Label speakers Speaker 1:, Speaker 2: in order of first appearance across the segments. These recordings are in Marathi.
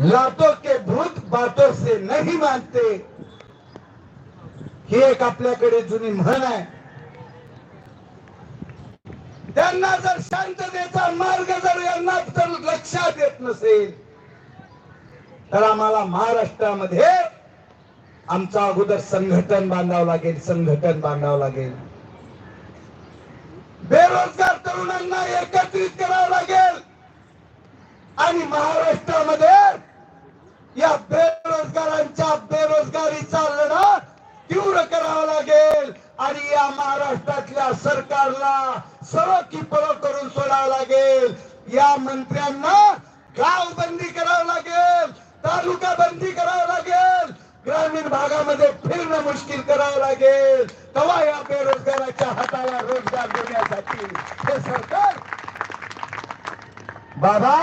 Speaker 1: लातों के भूत बातों से नहीं मानते। ही एक आपल्याकडे जुनी म्हण आहे. त्यांना जर शांततेचा मार्ग जर यांना तर लक्षात येत नसेल तर आम्हाला महाराष्ट्रामध्ये आमचं अगोदर संघटन बांधावं लागेल संघटन बांधावं लागेल. बेरोजगार तरुणांना एकत्रित करावं लागेल. आणि महाराष्ट्रामध्ये या बेरोजगारांच्या बेरोजगारीचा लढा तीव्र करावा लागेल आणि या महाराष्ट्रातल्या सरकारला सरळ की पळ करून सोडावं लागेल. या मंत्र्यांना गाव बंदी करावं लागेल तालुका बंदी करावं लागेल ग्रामीण भागामध्ये फिरणं मुश्किल करावं लागेल. तेव्हा या बेरोजगाराच्या हाताला रोजगार देण्यासाठी हे सरकार बाबा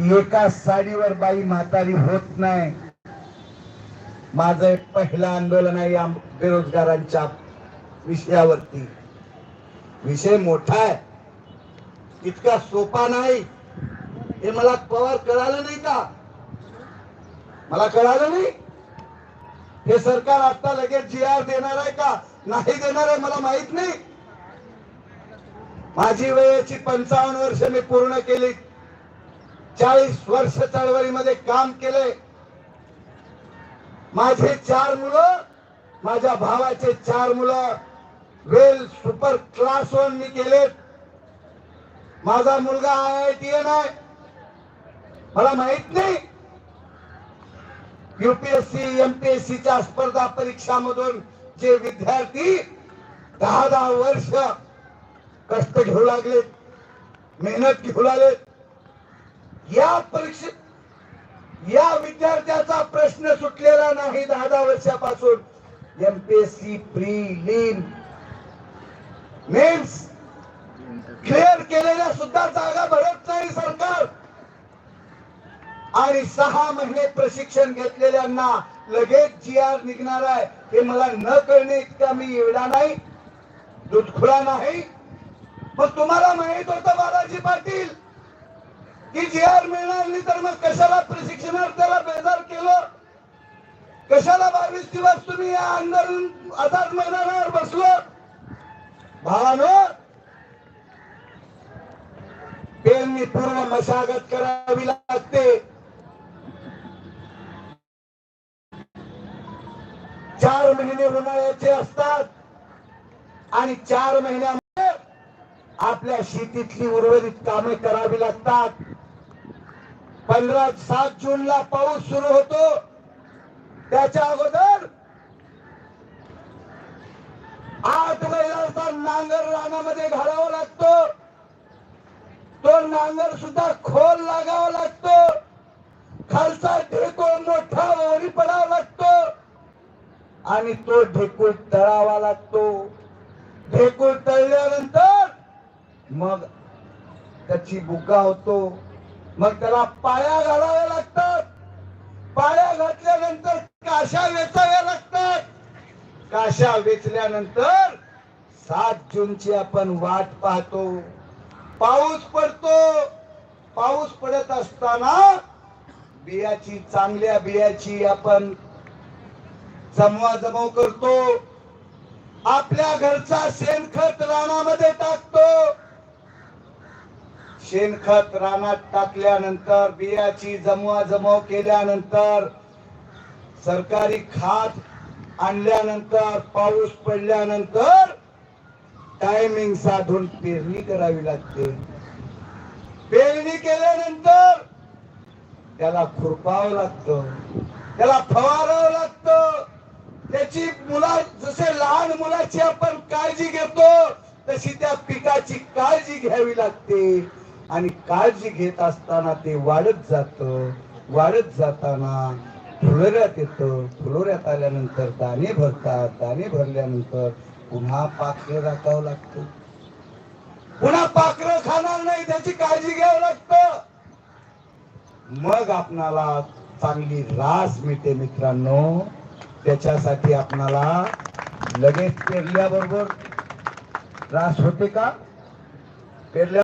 Speaker 1: एका साडीवर बाई म्हातारी होत नाही. माझं एक पहिलं आंदोलन आहे या बेरोजगारांच्या विषयावरती. विषय मोठा आहे. इतका सोपा नाही. हे मला पवार कळालं नाही का? मला कळालं नाही? हे सरकार आता लगेच जी आर देणार आहे का? नाही देणार आहे मला माहीत नाही. माझी वयाची पंचावन्न वर्ष मी पूर्ण केली. चाळीस वर्ष चळवळीमध्ये काम केले. माझे चार मुलं माझ्या भावाचे चार मुलं वेल सुपर क्लास वन मी केलेत माझा मुलगा आय आय टी एन आहे. मला माहीत नाही. युपीएससी एमपीएससीच्या स्पर्धा परीक्षामधून जे विद्यार्थी दहा दहा वर्ष कष्ट घेऊ लागलेत मेहनत घेऊ लागलेत. या परीक्षेत या विद्यार्थ्याचा प्रश्न सुटलेला नाही दहा दहा वर्षापासून. एमपीएससी प्रीलिम मेन्स क्लिअर केलेल्या सुद्धा जागा भरत नाही सरकार. आणि सहा महिने प्रशिक्षण घेतलेल्यांना लगेच जी आर निघणार आहे. हे मला न कळणे इतका मी एवढा नाही. दुधखुरा नाही. पण तुम्हाला माहीत की जी आर मिळणार नाही तर मग कशाला प्रशिक्षणार्थ्याला बेजार केलं? कशाला बावीस दिवस तुम्ही या आंदोलन आझाद मैदानावर बसलो? भावानो पेरणी पूर्ण मशागत करावी लागते. चार महिने उन्हाळ्याचे असतात आणि चार महिन्यामध्ये आपल्या शेतीतली उर्वरित कामे करावी लागतात. पंधरा सात जूनला पाऊस सुरू होतो. त्याच्या अगोदर आठ महिन्याचा नांगर रानामध्ये घालावा लागतो. तो नांगर सुद्धा खोल लागावा लागतो. खालचा ढेकूळ मोठा ओरी पडावा लागतो. आणि तो ढेकूळ तळावा लागतो. ढेकूळ तळल्यानंतर मग त्याची बुका होतो. मग त्याला पाया घालाव्या लागतात. पाया घातल्यानंतर काशा वेचाव्या लागतात. काशा वेचल्यानंतर सात जूनची आपण वाट पाहतो. पाऊस पडतो. पाऊस पडत असताना बियाची चांगल्या बियाची आपण जमवा जमव करतो. आपल्या घरचा शेणखत रानामध्ये टाकतो. शेणखत रानात टाकल्यानंतर बियाची जमवा जमव केल्यानंतर सरकारी खात आणल्यानंतर पाऊस पडल्यानंतर टायमिंग साधून पेरणी करावी लागते. पेरणी केल्यानंतर त्याला खुरपावं लागतं त्याला फवारावं लागतं. त्याची मुला जसे लहान मुलाची आपण काळजी घेतो तशी त्या पिकाची काळजी घ्यावी लागते. आणि काळजी घेत असताना ते वाढत जात. वाढत जाताना फुलोऱ्यात येतं. फुलोऱ्यात आल्यानंतर दाणे भरतात. दाणे भरल्यानंतर पुन्हा पाखरं राखावं लागतं. पुन्हा पाखरं खाणार नाही त्याची काळजी घ्यावं लागतं. मग आपणाला चांगली रास मिळते मित्रांनो. त्याच्यासाठी आपणाला लगेच पेरल्याबरोबर रास होते का? पेरल्या